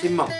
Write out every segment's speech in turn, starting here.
சிம்மம்.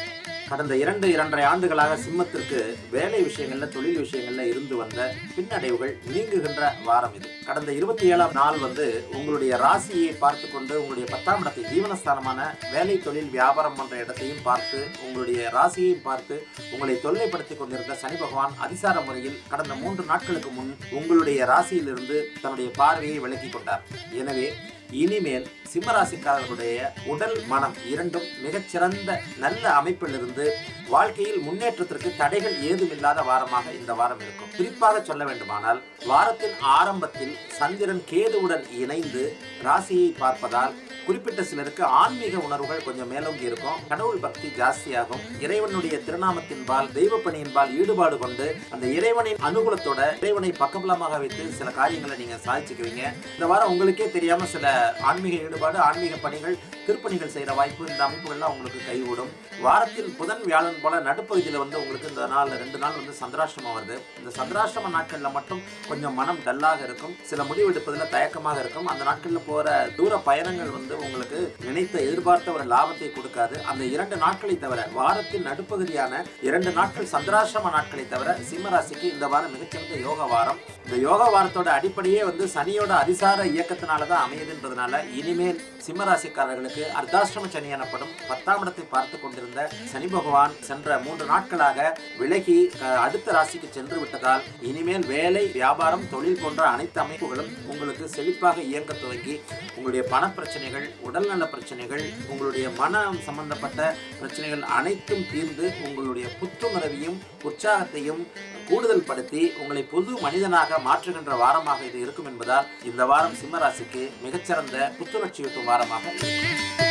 கடந்த இரண்டு இரண்டரை ஆண்டுகளாக சிம்மத்திற்கு வேலை விஷயங்கள்ல தொழில் விஷயங்கள்ல இருந்து வந்த பின்னடைவுகள் நீங்குகின்ற வாரம் இது. கடந்த இருபத்தி ஏழாம் நாள் வந்து உங்களுடைய ராசியை பார்த்து கொண்டு உங்களுடைய பத்தாம் இடத்தை ஜீவனஸ்தானமான வேலை தொழில் வியாபாரம் போன்ற இடத்தையும் பார்த்து உங்களுடைய ராசியையும் பார்த்து உங்களை தொல்லைப்படுத்தி கொண்டிருந்த சனி பகவான் அதிசார முறையில் கடந்த மூன்று நாட்களுக்கு முன் உங்களுடைய ராசியிலிருந்து தன்னுடைய பார்வையை விலக்கிக் கொண்டார். எனவே இனிமேல் சிம்மராசிக்காரர்களுடைய உடல் மனம் இரண்டும் மிகச்சிறந்த நல்ல அமைப்பிலிருந்து வாழ்க்கையில் முன்னேற்றத்திற்கு தடைகள் ஏதுமில்லாத வாரமாக இந்த வாரம் இருக்கும். குறிப்பாக சொல்ல வேண்டுமானால் வாரத்தின் ஆரம்பத்தில் சந்திரன் கேதுவுடன் இணைந்து ராசியை பார்ப்பதால் குறிப்பிட்ட சிலருக்கு ஆன்மீக உணர்வுகள் கொஞ்சம் மேலோங்கி இருக்கும். கடவுள் பக்தி ஜாஸ்தியாகும். இறைவனுடைய திருநாமத்தின்பால் தெய்வ பணியின்பால் ஈடுபாடு கொண்டு அந்த இறைவனின் அனுகூலத்தோட இறைவனை பக்கபலமாக வைத்து சில காரியங்களை நீங்க சாதிச்சுக்குவீங்க. இந்த வாரம் உங்களுக்கே தெரியாம சில ஆன்மீக ஈடுபாடு ஆன்மீக பணிகள் திருப்பணிகள் செய்யற வாய்ப்பு இந்த அமைப்புகள்லாம் உங்களுக்கு கைகூடும். வாரத்தில் புதன் வியாழன் போல நடுப்பகுதியில் வந்து உங்களுக்கு இந்த நாள் ரெண்டு நாள் வந்து சந்திராஷ்டிரமம் வருது. இந்த சந்திராஷ்டிரம நாட்களில் மட்டும் கொஞ்சம் மனம் டல்லாக இருக்கும். சில முடிவு எடுப்பதில் தயக்கமாக இருக்கும். அந்த நாட்களில் போகிற தூர பயணங்கள் வந்து வந்து உங்களுக்கு நினைத்த எதிர்பார்த்த ஒரு லாபத்தை கொடுக்காது. அந்த இரண்டு நாட்களை தவிர வாரத்தின் நடுப்பகுதியான இரண்டு நாட்கள் சந்திராசிரம நாட்களை தவிர சிம்மராசிக்கு இந்த வாரம் மிகச்சிறந்த யோக வாரம். இந்த யோக வாரத்தோட அடிப்படையே வந்து சனியோட அதிசார இயக்கத்தினால தான் அமையுதுன்றதுனால இனிமேல் சிம்மராசிக்காரர்களுக்கு அர்த்தாஷ்டம சனி எனப்படும் பத்தாம் இடத்தை பார்த்து கொண்டிருந்த சனி பகவான் சென்ற மூன்று நாட்களாக விலகி அடுத்த ராசிக்கு சென்று விட்டதால் இனிமேல் வேலை வியாபாரம் தொழில் போன்ற அனைத்து அமைப்புகளும் உங்களுக்கு செழிப்பாக இயங்க துவங்கி உங்களுடைய பண பிரச்சனைகள் உடல்நல பிரச்சனைகள் உங்களுடைய மனம் சம்பந்தப்பட்ட பிரச்சனைகள் அனைத்தும் தீர்ந்து உங்களுடைய புத்துணர்வையும் உற்சாகத்தையும் கூடுதல் படுத்தி உங்களை புது மனிதனாக மாற்றுகின்ற வாரமாக இது இருக்கும் என்பதால் இந்த வாரம் சிம்மராசிக்கு மிகச்சிறந்த புத்துணர்ச்சியூட்டும் வாரமாக இருக்கும்.